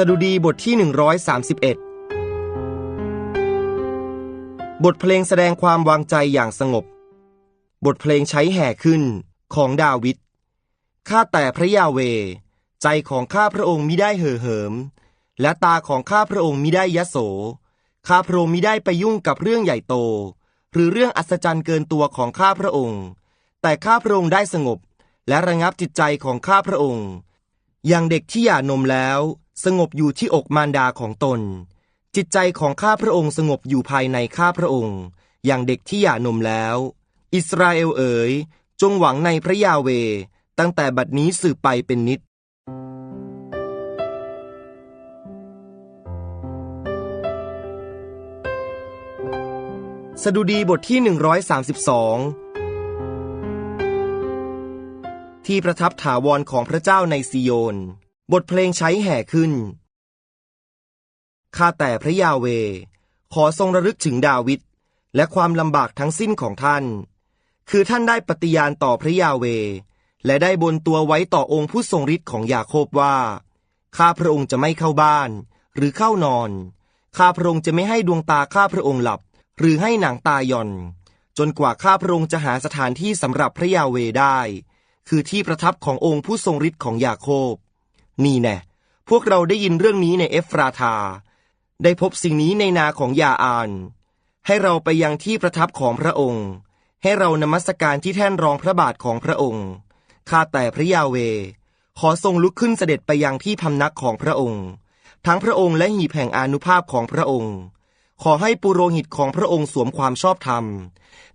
สดุดีบทที่ 131 บทเพลงแสดงความวางใจอย่างสงบ บทเพลงใช้แห่ขึ้นของดาวิด ข้าแต่พระยาเว ใจของข้าพระองค์มิได้เห่อเหิม และตาของข้าพระองค์มิได้ยโส ข้าพระองค์มิได้ไปยุ่งกับเรื่องใหญ่โต หรือเรื่องอัศจรรย์เกินตัวของข้าพระองค์ แต่ข้าพระองค์ได้สงบ และระงับจิตใจของข้าพระองค์ อย่างเด็กที่หย่านมแล้ว สงบอยู่ที่อกมารดาของตน จิตใจของข้าพระองค์สงบอยู่ภายในข้าพระองค์ อย่างเด็กที่หย่านมแล้ว อิสราเอลเอ๋ย จงหวังในพระยาเว ตั้งแต่บัดนี้สืบไปเป็นนิจสดุดีบทที่ 132 ที่ประทับถาวรของพระเจ้าในซิโยน บทเพลงใช้แห่ขึ้น ข้าแต่พระยาเว ขอทรงระลึกถึงดาวิดและความลำบากทั้งสิ้นของท่าน คือท่านได้ปฏิญาณต่อพระยาเว และได้บนตัวไว้ต่อองค์ผู้ทรงฤทธิ์ของยาโคบว่า ข้าพระองค์จะไม่เข้าบ้าน หรือเข้านอน ข้าพระองค์จะไม่ให้ดวงตาข้าพระองค์หลับ หรือให้หนังตาหย่อน จนกว่าข้าพระองค์จะหาสถานที่สำหรับพระยาเวได้ คือที่ประทับขององค์ผู้ทรงฤทธิ์ของยาโคบ นี่แน่พวกเราได้ยินเรื่องนี้ในเอฟราธา ได้พบสิ่งนี้ในนาของยาอาน ให้เราไปยังที่ประทับของพระองค์ ให้เรานมัสการที่แท่นรองพระบาทของพระองค์ ข้าแต่พระยาเว ขอทรงลุกขึ้นเสด็จไปยังที่พำนักของพระองค์ ทั้งพระองค์และหีบแห่งอนุภาพของพระองค์ ขอให้ปุโรหิตของพระองค์สวมความชอบธรรม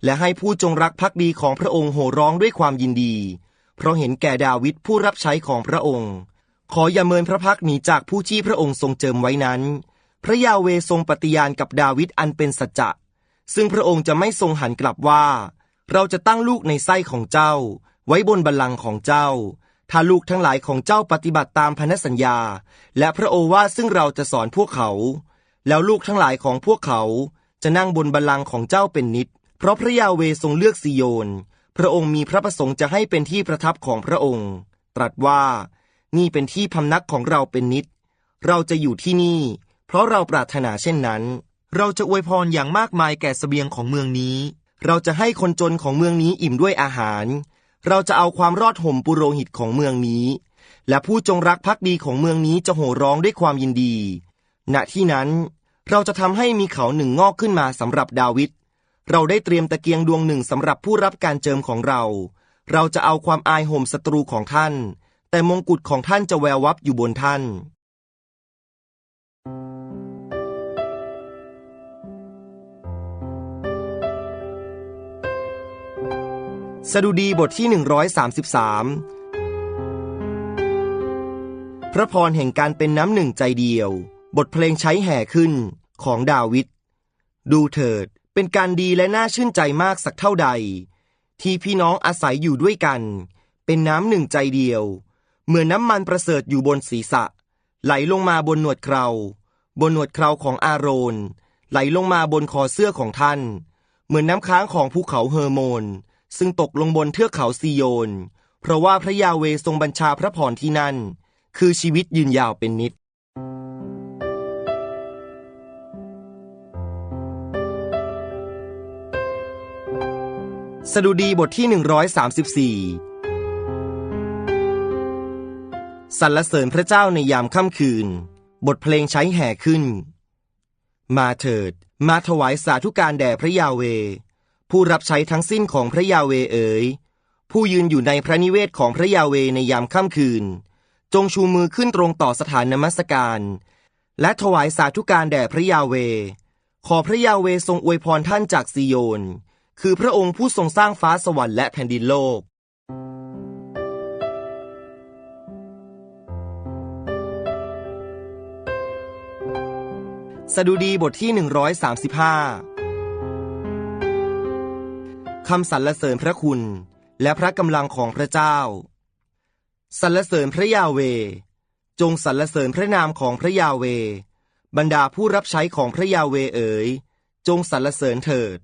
และให้ผู้จงรักภักดีของพระองค์โห่ร้องด้วยความยินดี เพราะเห็นแก่ดาวิดผู้รับใช้ของพระองค์ ขออย่าเมินพระพักหนีจากผู้ที่พระองค์ทรงเจิมไว้นั้น พระยาเวทรงปฏิญาณกับดาวิดอันเป็นสัจจะ ซึ่งพระองค์จะไม่ทรงหันกลับว่า เราจะตั้งลูกในไส้ของเจ้า ไว้บนบัลลังก์ของเจ้า ถ้าลูกทั้งหลายของเจ้าปฏิบัติตามพันธสัญญา และพระโอวาทซึ่งเราจะสอนพวกเขา แล้วลูกทั้งหลายของพวกเขา จะนั่งบนบัลลังก์ของเจ้าเป็นนิจเพราะพระยาเวทรงเลือกซิโยน พระองค์มีพระประสงค์จะให้เป็นที่ประทับของพระองค์ ตรัสว่า นี่เป็นที่พำนักของเราเป็นนิจเราจะอยู่ที่นี่ เพราะเราปรารถนาเช่นนั้น เราจะอวยพรอย่างมากมายแก่เสบียงของเมืองนี้ เราจะให้คนจนของเมืองนี้อิ่มด้วยอาหาร เราจะเอาความรอดห่มปุโรหิตของเมืองนี้ และผู้จงรักภักดีของเมืองนี้จะโห่ร้องด้วยความยินดี ณ ที่นั้น เราจะทำให้มีเขาหนึ่งงอกขึ้นมาสำหรับดาวิด เราได้เตรียมตะเกียงดวงหนึ่งสำหรับผู้รับการเจิมของเรา เราจะเอาความอายห่มศัตรูของท่าน แต่มงกุฎของท่านจะแวววับอยู่บนท่าน สดุดีบทที่ 133 พระพรแห่งการเป็นน้ำหนึ่งใจเดียว บทเพลงใช้แห่ขึ้นของดาวิด ดูเถิดเป็นการดีและน่าชื่นใจมากสักเท่าใด ที่พี่น้องอาศัยอยู่ด้วยกัน เป็นน้ำหนึ่งใจเดียว เหมือนน้ำมันประเสริฐอยู่บนศีรษะ ไหลลงมาบนหนวดเครา บนหนวดเคราของอาโรน ไหลลงมาบนคอเสื้อของท่าน เหมือนน้ำค้างของภูเขาเฮอร์โมน ซึ่งตกลงบนเทือกเขาซีโยน เพราะว่าพระยาเวทรงบัญชาพระพรที่นั่น คือชีวิตยืนยาวเป็นนิจสดุดีบทที่ 134 สรรเสริญพระเจ้าในยามค่ำคืน บทเพลงใช้แห่ขึ้น มาเถิด มาถวายสาธุการแด่พระยาเว ผู้รับใช้ทั้งสิ้นของพระยาเวเอ๋ยผู้ยืนอยู่ในพระนิเวศของพระยาเวในยามค่ำคืน จงชูมือขึ้นตรงต่อสถานนมัสการ และถวายสาธุการแด่พระยาเว ขอพระยาเวทรงอวยพรท่านจากซีโยน คือพระองค์ผู้ทรงสร้างฟ้าสวรรค์และแผ่นดินโลก สดุดีบทที่ 135 คำสรรเสริญพระคุณและพระกำลังของพระเจ้า สรรเสริญพระยาเว จงสรรเสริญพระนามของพระยาเว บรรดาผู้รับใช้ของพระยาเวเอ๋ย จงสรรเสริญเถิด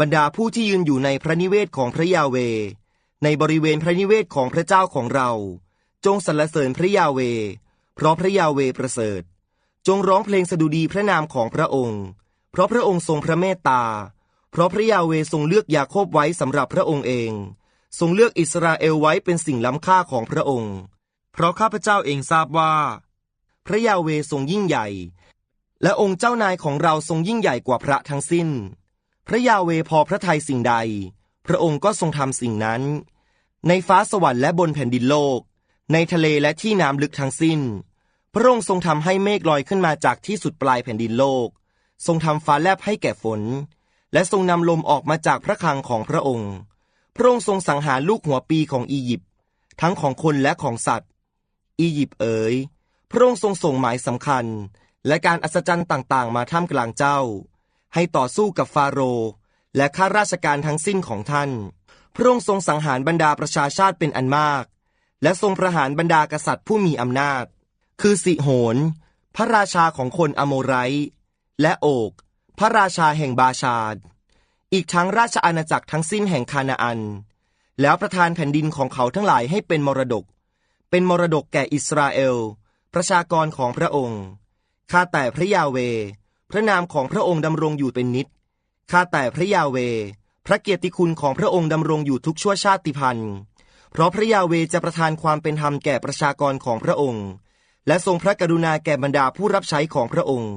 บรรดาผู้ที่ยืนอยู่ในพระนิเวศของพระยาเว ในบริเวณพระนิเวศของพระเจ้าของเรา จงสรรเสริญพระยาเว เพราะพระยาเวประเสริฐ จงร้องเพลงสดุดีพระนามของพระองค์ เพราะพระองค์ทรงพระเมตตา เพราะพระยาเวทรงเลือกยาโคบไว้สำหรับพระองค์เอง ทรงเลือกอิสราเอลไว้เป็นสิ่งล้ำค่าของพระองค์ เพราะข้าพเจ้าเองทราบว่า พระยาเวทรงยิ่งใหญ่ และองค์เจ้านายของเราทรงยิ่งใหญ่กว่าพระทั้งสิ้น พระยาเวพอพระทัยสิ่งใด พระองค์ก็ทรงทำสิ่งนั้น ในฟ้าสวรรค์และบนแผ่นดินโลก ในทะเลและที่น้ำลึกทั้งสิ้น พระองค์ทรงทำให้เมฆลอยขึ้นมาจากที่สุดปลายแผ่นดินโลก ทรงทำฟ้าแลบให้แก่ฝน และทรงนำลมออกมาจากพระคลังของพระองค์ พระองค์ทรงสังหารลูกหัวปีของอียิปต์ ทั้งของคนและของสัตว์ อียิปต์เอ๋ย พระองค์ทรงส่งหมายสำคัญ และการอัศจรรย์ต่างๆ มาท่ามกลางเจ้า ให้ต่อสู้กับฟาโรห์และข้าราชการทั้งสิ้นของท่าน พระองค์ทรงสังหารบรรดาประชาชาติเป็นอันมาก และทรงประหารบรรดากษัตริย์ผู้มีอำนาจ คือสิโหน พระราชาของคนอโมไรและโอก พระราชาแห่งบาชาดอีกทั้งราชอาณาจักรทั้งสิ้นแห่งคานาอัน แล้วประทานแผ่นดินของเขาทั้งหลายให้เป็นมรดก เป็นมรดกแก่อิสราเอล ประชากรของพระองค์ข้าแต่พระยาเว พระนามของพระองค์ดำรงอยู่เป็นนิจข้าแต่พระยาเว พระเกียรติคุณของพระองค์ดำรงอยู่ทุกชั่วชาติพันธุ์ เพราะพระยาเวจะประทานความเป็นธรรมแก่ประชากรของพระองค์ และทรงพระกรุณาแก่บรรดาผู้รับใช้ของพระองค์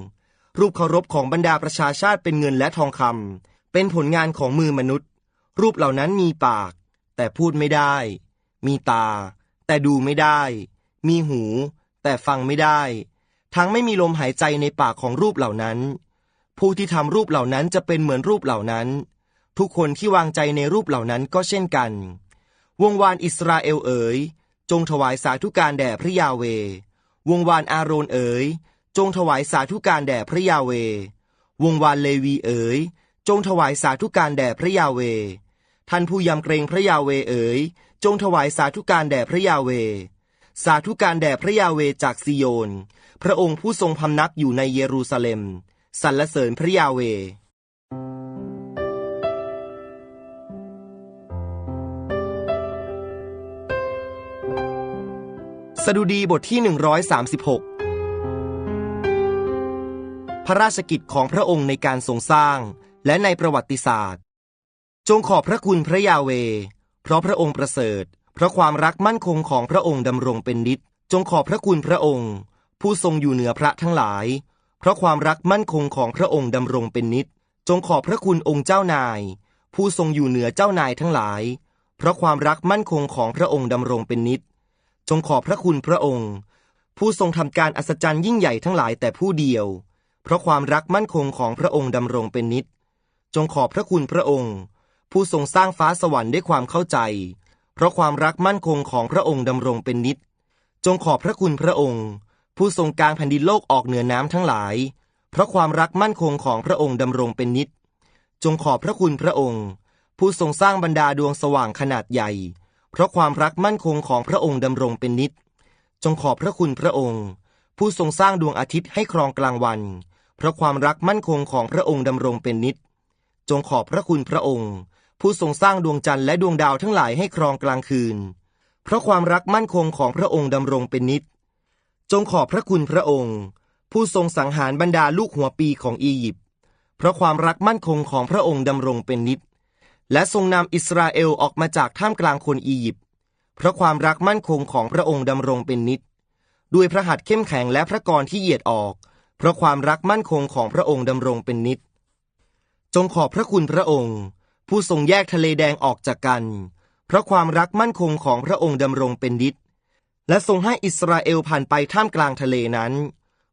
รูปเคารพของบรรดาประชาชาติเป็นเงินและทองคำเป็นผลงานของมือมนุษย์ รูปเหล่านั้นมีปาก แต่พูดไม่ได้ มีตา แต่ดูไม่ได้ มีหู แต่ฟังไม่ได้ ทั้งไม่มีลมหายใจในปากของรูปเหล่านั้น ผู้ที่ทำรูปเหล่านั้นจะเป็นเหมือนรูปเหล่านั้น ทุกคนที่วางใจในรูปเหล่านั้นก็เช่นกัน วงวานอิสราเอลเอ๋ยจงถวายสาธุการแด่พระยาเว วงวานอาโรนเอ๋ย จงถวายสาธุการแด่พระยาเว วงวานเลวีเอ๋ย จงถวายสาธุการแด่พระยาเว ท่านผู้ยำเกรงพระยาเวเอ๋ย จงถวายสาธุการแด่พระยาเว สาธุการแด่พระยาเวจากซิโยน พระองค์ผู้ทรงพำนักอยู่ในเยรูซาเล็ม สรรเสริญพระยาเว สดุดีบทที่ 136 พระราชกิจของพระองค์ในการทรงสร้างและในประวัติศาสตร์ จงขอบพระคุณพระยาเว เพราะพระองค์ประเสริฐ เพราะความรักมั่นคงของพระองค์ดำรงเป็นนิจ จงขอบพระคุณพระองค์ ผู้ทรงอยู่เหนือพระทั้งหลาย เพราะความรักมั่นคงของพระองค์ดำรงเป็นนิจ จงขอบพระคุณองค์เจ้านาย ผู้ทรงอยู่เหนือเจ้านายทั้งหลาย เพราะความรักมั่นคงของพระองค์ดำรงเป็นนิจ จงขอบพระคุณพระองค์ ผู้ทรงทำการอัศจรรย์ยิ่งใหญ่ทั้งหลายแต่ผู้เดียว เพราะความรักมั่นคงของพระองค์ดำรงเป็นนิจจงขอบพระคุณพระองค์ ผู้ทรงสร้างฟ้าสวรรค์ด้วยความเข้าใจ เพราะความรักมั่นคงของพระองค์ดำรงเป็นนิจจงขอบพระคุณพระองค์ ผู้ทรงกลางแผ่นดินโลกออกเหนือน้ำทั้งหลาย เพราะความรักมั่นคงของพระองค์ดำรงเป็นนิจจงขอบพระคุณพระองค์ ผู้ทรงสร้างบรรดาดวงสว่างขนาดใหญ่ เพราะความรักมั่นคงของพระองค์ดำรงเป็นนิจ จงขอบพระคุณพระองค์ ผู้ทรงสร้างดวงอาทิตย์ให้ครองกลางวัน เพราะความรักมั่นคงของพระองค์ดำรงเป็นนิจ จงขอบพระคุณพระองค์ ผู้ทรงสร้างดวงจันทร์และดวงดาวทั้งหลายให้ครองกลางคืน เพราะความรักมั่นคงของพระองค์ดำรงเป็นนิจ จงขอบพระคุณพระองค์ ผู้ทรงสังหารบรรดาลูกหัวปีของอียิปต์เพราะความรักมั่นคงของพระองค์ดำรงเป็นนิจ และทรงนำอิสราเอลออกมาจากท่ามกลางคนอียิปต์เพราะความรักมั่นคงของพระองค์ดำรงเป็นนิจด้วยพระหัตถ์เข้มแข็งและพระกรที่เหยียดออก เพราะความรักมั่นคงของพระองค์ดำรงเป็นนิจจงขอบพระคุณพระองค์ ผู้ทรงแยกทะเลแดงออกจากกัน เพราะความรักมั่นคงของพระองค์ดำรงเป็นนิจและทรงให้อิสราเอลผ่านไปท่ามกลางทะเลนั้น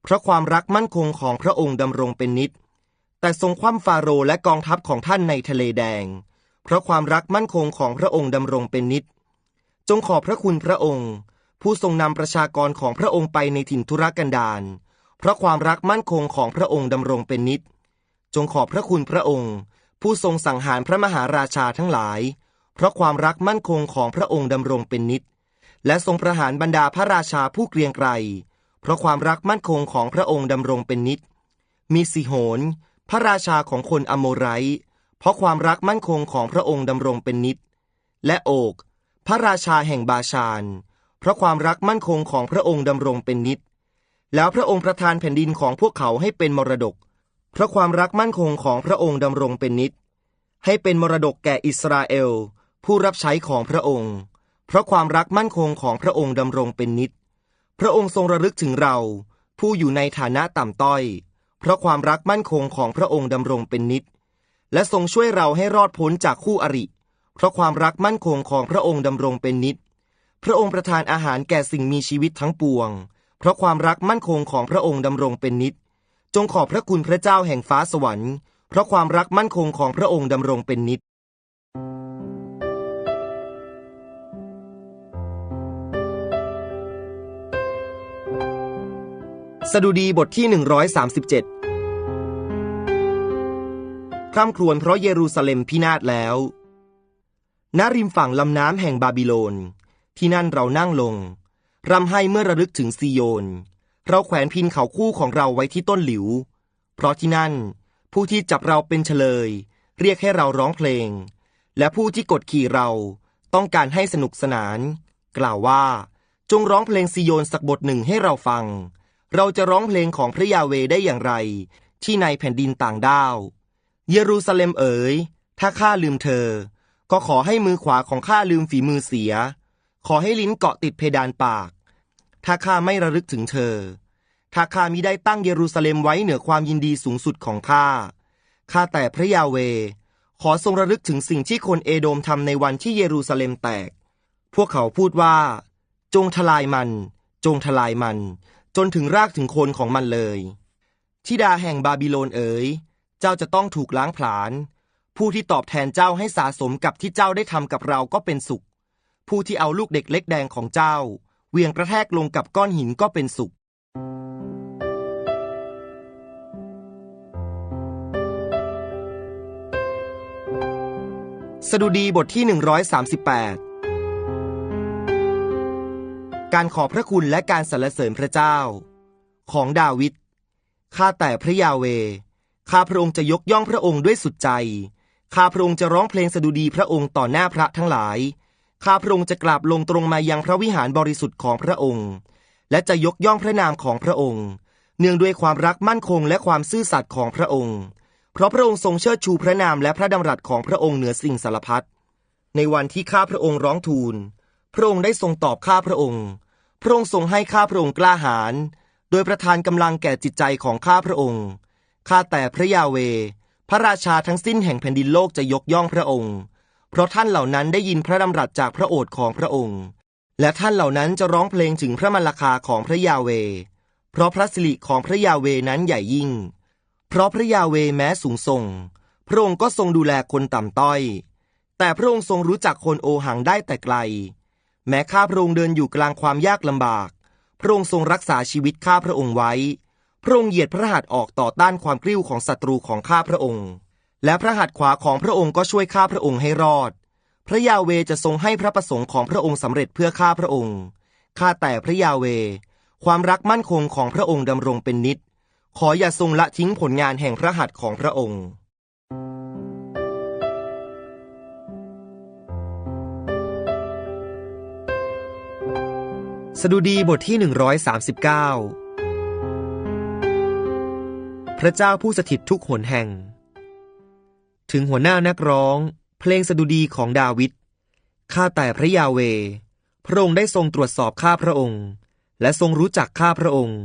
เพราะความรักมั่นคงของพระองค์ดำรงเป็นนิจแต่ทรงคว่ำฟาโรห์และกองทัพของท่านในทะเลแดง เพราะความรักมั่นคงของพระองค์ดำรงเป็นนิจ จงขอบพระคุณพระองค์ ผู้ทรงนำประชากรของพระองค์ไปในถิ่นทุรกันดารเพราะความรักมั่นคงของพระองค์ดำรงเป็นนิจ จงขอบพระคุณพระองค์ ผู้ทรงสังหารพระมหาราชาทั้งหลาย เพราะความรักมั่นคงของพระองค์ดำรงเป็นนิจ และทรงประหารบรรดาพระราชาผู้เกรียงไกรเพราะความรักมั่นคงของพระองค์ดำรงเป็นนิจ มีสิโหนพระราชาของคนอโมไรต์ เพราะความรักมั่นคงของพระองค์ดำรงเป็นนิจและโอก พระราชาแห่งบาชาน เพราะความรักมั่นคงของพระองค์ดำรงเป็นนิจแล้วพระองค์ประทานแผ่นดินของพวกเขาให้เป็นมรดก เพราะความรักมั่นคงของพระองค์ดำรงเป็นนิจให้เป็นมรดกแก่อิสราเอล ผู้รับใช้ของพระองค์ เพราะความรักมั่นคงของพระองค์ดำรงเป็นนิจพระองค์ทรงระลึกถึงเรา ผู้อยู่ในฐานะต่ำต้อย เพราะความรักมั่นคงของพระองค์ดำรงเป็นนิจ และทรงช่วยเราให้รอดพ้นจากคู่อริ เพราะความรักมั่นคงของพระองค์ดำรงเป็นนิจ พระองค์ประทานอาหารแก่สิ่งมีชีวิตทั้งปวง เพราะความรักมั่นคงของพระองค์ดำรงเป็นนิจ จงขอบพระคุณพระเจ้าแห่งฟ้าสวรรค์ เพราะความรักมั่นคงของพระองค์ดำรงเป็นนิจสดุดีบทที่ 137 ร่ำครวญเพราะเยรูซาเล็มพินาศแล้วณริมฝั่งลำน้ำแห่งบาบิโลน ที่นั่นเรานั่งลงรำไห้เมื่อระลึกถึงซีโยน เราแขวนพินเขาคู่ของเราไว้ที่ต้นหลิว เพราะที่นั่นผู้ที่จับเราเป็นเฉลย เรียกให้เราร้องเพลง และผู้ที่กดขี่เราต้องการให้สนุกสนาน กล่าวว่า จงร้องเพลงซีโยนสักบทหนึ่งให้เราฟัง เราจะร้องเพลงของพระยาเวได้อย่างไร ที่ในแผ่นดินต่างด้าว เยรูซาเล็มเอ๋ย ถ้าข้าลืมเธอ ก็ขอให้มือขวาของข้าลืมฝีมือเสีย ขอให้ลิ้นเกาะติดเพดานปาก ถ้าข้าไม่ระลึกถึงเธอ ถ้าข้ามิได้ตั้งเยรูซาเล็มไว้เหนือความยินดีสูงสุดของข้า ข้าแต่พระยาเว ขอทรงระลึกถึงสิ่งที่คนเอโดมทำในวันที่เยรูซาเล็มแตก พวกเขาพูดว่า จงทลายมัน จงทลายมัน จนถึงรากถึงโคนของมันเลย ทิดาแห่งบาบิโลนเอ๋ย เจ้าจะต้องถูกล้างผลาญ ผู้ที่ตอบแทนเจ้าให้สาสมกับที่เจ้าได้ทำกับเราก็เป็นสุข ผู้ที่เอาลูกเด็กเล็กแดงของเจ้า เวียงกระแทกลงกับก้อนหินก็เป็นสุขสดุดีบทที่ 138 การขอบพระคุณและการสรรเสริญพระเจ้า ของดาวิด ข้าแต่พระยาเว ข้าพระองค์จะยกย่องพระองค์ด้วยสุดใจ ข้าพระองค์จะร้องเพลงสดุดีพระองค์ต่อหน้าพระทั้งหลาย ข้าพระองค์จะกราบลงตรงมายังพระวิหารบริสุทธิ์ของพระองค์ และจะยกย่องพระนามของพระองค์ เนื่องด้วยความรักมั่นคงและความซื่อสัตย์ของพระองค์ เพราะพระองค์ทรงเชิดชูพระนามและพระดำรัสของพระองค์เหนือสิ่งสารพัด ในวันที่ข้าพระองค์ร้องทูล พระองค์ได้ทรงตอบข้าพระองค์ พระองค์ทรงให้ข้าพระองค์กล้าหาญ โดยประทานกำลังแก่จิตใจของข้าพระองค์ ข้าแต่พระยาเว พระราชาทั้งสิ้นแห่งแผ่นดินโลกจะยกย่องพระองค์ เพราะท่านเหล่านั้นได้ยินพระดำรัสจากพระโอษฐ์ของพระองค์ และท่านเหล่านั้นจะร้องเพลงถึงพระมรรคาของพระยาเว เพราะพระสิริของพระยาเวนั้นใหญ่ยิ่ง เพราะพระยาเวแม้สูงส่ง พระองค์ก็ทรงดูแลคนต่ำต้อย แต่พระองค์ทรงรู้จักคนโอหังได้แต่ไกล แม้ข้าพระองค์เดินอยู่กลางความยากลำบาก พระองค์ทรงรักษาชีวิตข้าพระองค์ไว้ พระองค์เหยียดพระหัตถ์ออกต่อต้านความกริ้วของศัตรูของข้าพระองค์ และพระหัตถ์ขวาของพระองค์ก็ช่วยข้าพระองค์ให้รอด พระยาเวจะทรงให้พระประสงค์ของพระองค์สำเร็จเพื่อข้าพระองค์ ข้าแต่พระยาเว ความรักมั่นคงของพระองค์ดำรงเป็นนิจ ขออย่าทรงละทิ้งผลงานแห่งพระหัตถ์ของพระองค์สดุดีบทที่ 139 พระเจ้าผู้สถิตทุกหนแห่ง ถึงหัวหน้านักร้อง เพลงสดุดีของดาวิด ข้าแต่พระยาเว พระองค์ได้ทรงตรวจสอบข้าพระองค์ และทรงรู้จักข้าพระองค์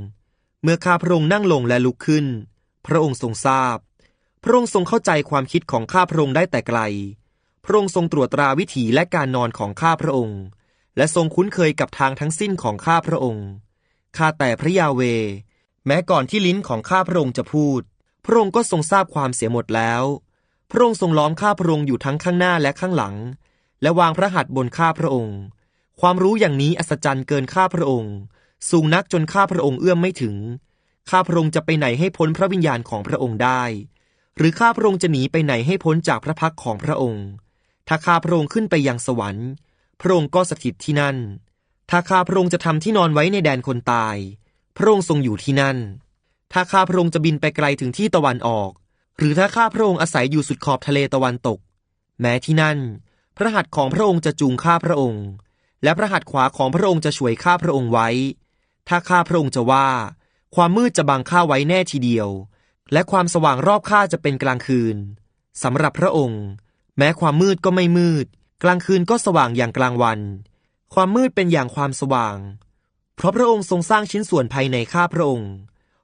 เมื่อข้าพระองค์นั่งลงและลุกขึ้น พระองค์ทรงทราบ พระองค์ทรงเข้าใจความคิดของข้าพระองค์ได้แต่ไกล พระองค์ทรงตรวจตราวิถีและการนอนของข้าพระองค์ และทรงคุ้นเคยกับทางทั้งสิ้นของข้าพระองค์ ข้าแต่พระยาเว แม้ก่อนที่ลิ้นของข้าพระองค์จะพูด พระองค์ก็ทรงทราบความเสียหมดแล้ว พระองค์ทรงล้อมข้าพระองค์อยู่ทั้งข้างหน้าและข้างหลัง และวางพระหัตถ์บนข้าพระองค์ ความรู้อย่างนี้อัศจรรย์เกินข้าพระองค์ สูงนักจนข้าพระองค์เอื้อมไม่ถึง ข้าพระองค์จะไปไหนให้พ้นพระวิญญาณของพระองค์ได้ หรือข้าพระองค์จะหนีไปไหนให้พ้นจากพระพักของพระองค์ ถ้าข้าพระองค์ขึ้นไปยังสวรรค์ พระองค์ก็สถิตที่นั่น ถ้าข้าพระองค์จะทำที่นอนไว้ในแดนคนตาย พระองค์ทรงอยู่ที่นั่น ถ้าข้าพระองค์จะบินไปไกลถึงที่ตะวันออก หรือถ้าข้าพระองค์อาศัยอยู่สุดขอบทะเลตะวันตก แม้ที่นั่น พระหัตถ์ของพระองค์จะจูงข้าพระองค์ และพระหัตถ์ขวาของพระองค์จะช่วยข้าพระองค์ไว้ ถ้าข้าพระองค์จะว่า ความมืดจะบังข้าไว้แน่ทีเดียว และความสว่างรอบข้าจะเป็นกลางคืนสำหรับพระองค์ แม้ความมืดก็ไม่มืด กลางคืนก็สว่างอย่างกลางวัน ความมืดเป็นอย่างความสว่าง เพราะพระองค์ทรงสร้างชิ้นส่วนภายในข้าพระองค์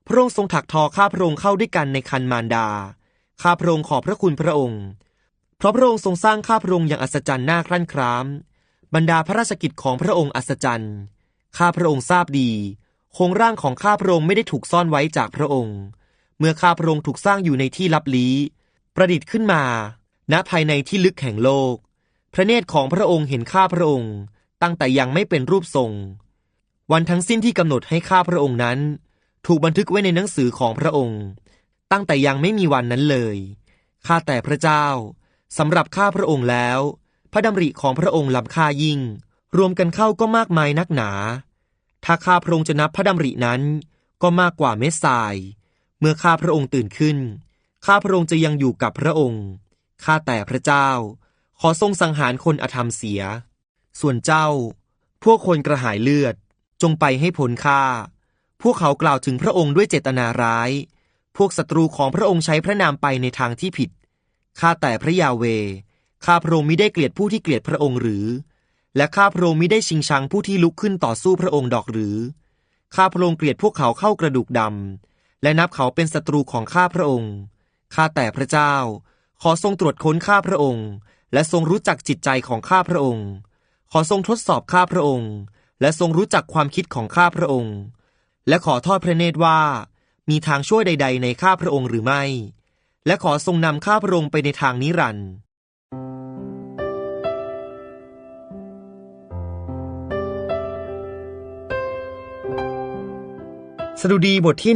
พระองค์ทรงถักทอข้าพระองค์เข้าด้วยกันในคันมารดา ข้าพระองค์ขอบพระคุณพระองค์ เพราะพระองค์ทรงสร้างข้าพระองค์อย่างอัศจรรย์น่าครั่นคราม บรรดาพระราชกิจของพระองค์อัศจรรย์ ข้าพระองค์ทราบดีโครงร่างของข้าพระองค์ไม่ได้ถูกซ่อนไว้จากพระองค์ เมื่อข้าพระองค์ถูกสร้างอยู่ในที่ลับลี้ ประดิษฐ์ขึ้นมา ณ ภายในที่ลึกแห่งโลก พระเนตรของพระองค์เห็นข้าพระองค์ ตั้งแต่ยังไม่เป็นรูปทรง วันทั้งสิ้นที่กำหนดให้ข้าพระองค์นั้น ถูกบันทึกไว้ในหนังสือของพระองค์ ตั้งแต่ยังไม่มีวันนั้นเลยข้าแต่พระเจ้าสำหรับข้าพระองค์แล้ว พระดำริของพระองค์ล้ำค่ายิ่ง รวมกันเข้าก็มากมายนักหนา ถ้าข้าพระองค์จะนับพระดำรินั้นก็มากกว่าเม็ดทราย เมื่อข้าพระองค์ตื่นขึ้น ข้าพระองค์จะยังอยู่กับพระองค์ข้าแต่พระเจ้า ขอทรงสังหารคนอธรรมเสีย ส่วนเจ้า พวกคนกระหายเลือด จงไปให้พ้นข้าพวกเขากล่าวถึงพระองค์ด้วยเจตนาร้าย พวกศัตรูของพระองค์ใช้พระนามไปในทางที่ผิด ข้าแต่พระยาเว ข้าพระองค์มิได้เกลียดผู้ที่เกลียดพระองค์หรือ และข้าพระองค์มิได้ชิงชังผู้ที่ลุกขึ้นต่อสู้พระองค์ดอกหรือ ข้าพระองค์เกลียดพวกเขาเข้ากระดูกดำ และนับเขาเป็นศัตรูของข้าพระองค์ ข้าแต่พระเจ้า ขอทรงตรวจค้นข้าพระองค์ และทรงรู้จักจิตใจของข้าพระองค์ ขอทรงทดสอบข้าพระองค์ และทรงรู้จักความคิดของข้าพระองค์ และขอทอดพระเนตรว่า มีทางช่วยใด ๆ ในข้าพระองค์หรือไม่ และขอทรงนำข้าพระองค์ไปในทางนิรันดร์สดุดีบทที่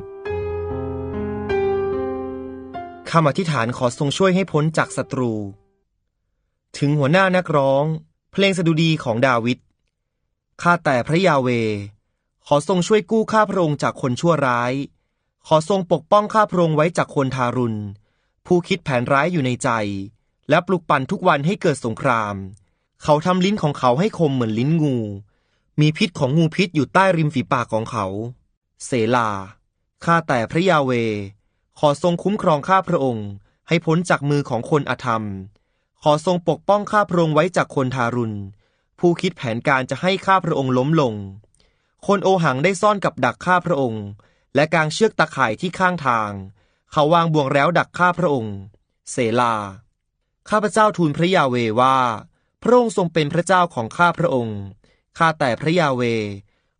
140 คำอธิษฐานขอทรงช่วยให้พ้นจากศัตรู ถึงหัวหน้านักร้อง เพลงสดุดีของดาวิด ข้าแต่พระยาเว ขอทรงช่วยกู้ข้าพระองค์จากคนชั่วร้าย ขอทรงปกป้องข้าพระองค์ไว้จากคนทารุณ ผู้คิดแผนร้ายอยู่ในใจ และปลุกปั่นทุกวันให้เกิดสงคราม เขาทำลิ้นของเขาให้คมเหมือนลิ้นงู มีพิษของงูพิษอยู่ใต้ริมฝีปากของเขา เสลา ข้าแต่พระยาเว ขอทรงคุ้มครองข้าพระองค์ ให้พ้นจากมือของคนอธรรม ขอทรงปกป้องข้าพระองค์ไว้จากคนทารุณ ผู้คิดแผนการจะให้ข้าพระองค์ล้มลง คนโอหังได้ซ่อนกับดักข้าพระองค์ และกางเชือกตะข่ายที่ข้างทาง เขาวางบ่วงแล้วดักข้าพระองค์ เสลา ข้าพระเจ้าทูลพระยาเวว่า พระองค์ทรงเป็นพระเจ้าของข้าพระองค์ ข้าแต่พระยาเว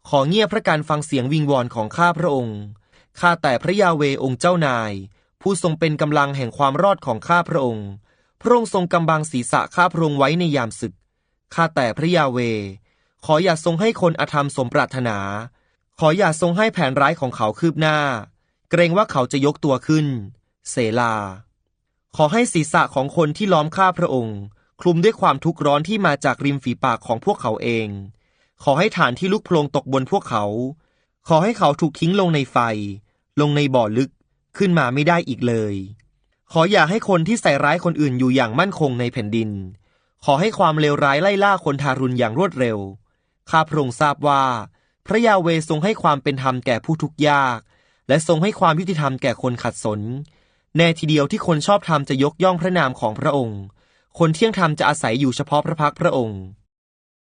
ขอเงียบพระการฟังเสียงวิงวอนของข้าพระองค์ ข้าแต่พระยาเวองค์เจ้านาย ผู้ทรงเป็นกำลังแห่งความรอดของข้าพระองค์ พระองค์ทรงกำบังศีรษะข้าพระองค์ไว้ในยามศึก ข้าแต่พระยาเว ขออย่าทรงให้คนอธรรมสมปรารถนา ขออย่าทรงให้แผนร้ายของเขาคืบหน้า เกรงว่าเขาจะยกตัวขึ้น เสลา ขอให้ศีรษะของคนที่ล้อมข้าพระองค์ คลุมด้วยความทุกข์ร้อนที่มาจากริมฝีปากของพวกเขาเอง ขอให้ฐานที่ลุกโพลงตกบนพวกเขา ขอให้เขาถูกทิ้งลงในไฟ ลงในบ่อลึกขึ้นมาไม่ได้อีกเลย ขออย่าให้คนที่ใส่ร้ายคนอื่นอยู่อย่างมั่นคงในแผ่นดิน ขอให้ความเลวร้ายไล่ล่าคนทารุณอย่างรวดเร็ว ข้าพระองค์ทราบว่า พระยาเวทรงให้ความเป็นธรรมแก่ผู้ทุกข์ยาก และทรงให้ความยุติธรรมแก่คนขัดสน แน่ทีเดียวที่คนชอบธรรมจะยกย่องพระนามของพระองค์ คนเที่ยงธรรมจะอาศัยอยู่เฉพาะพระพักพระองค์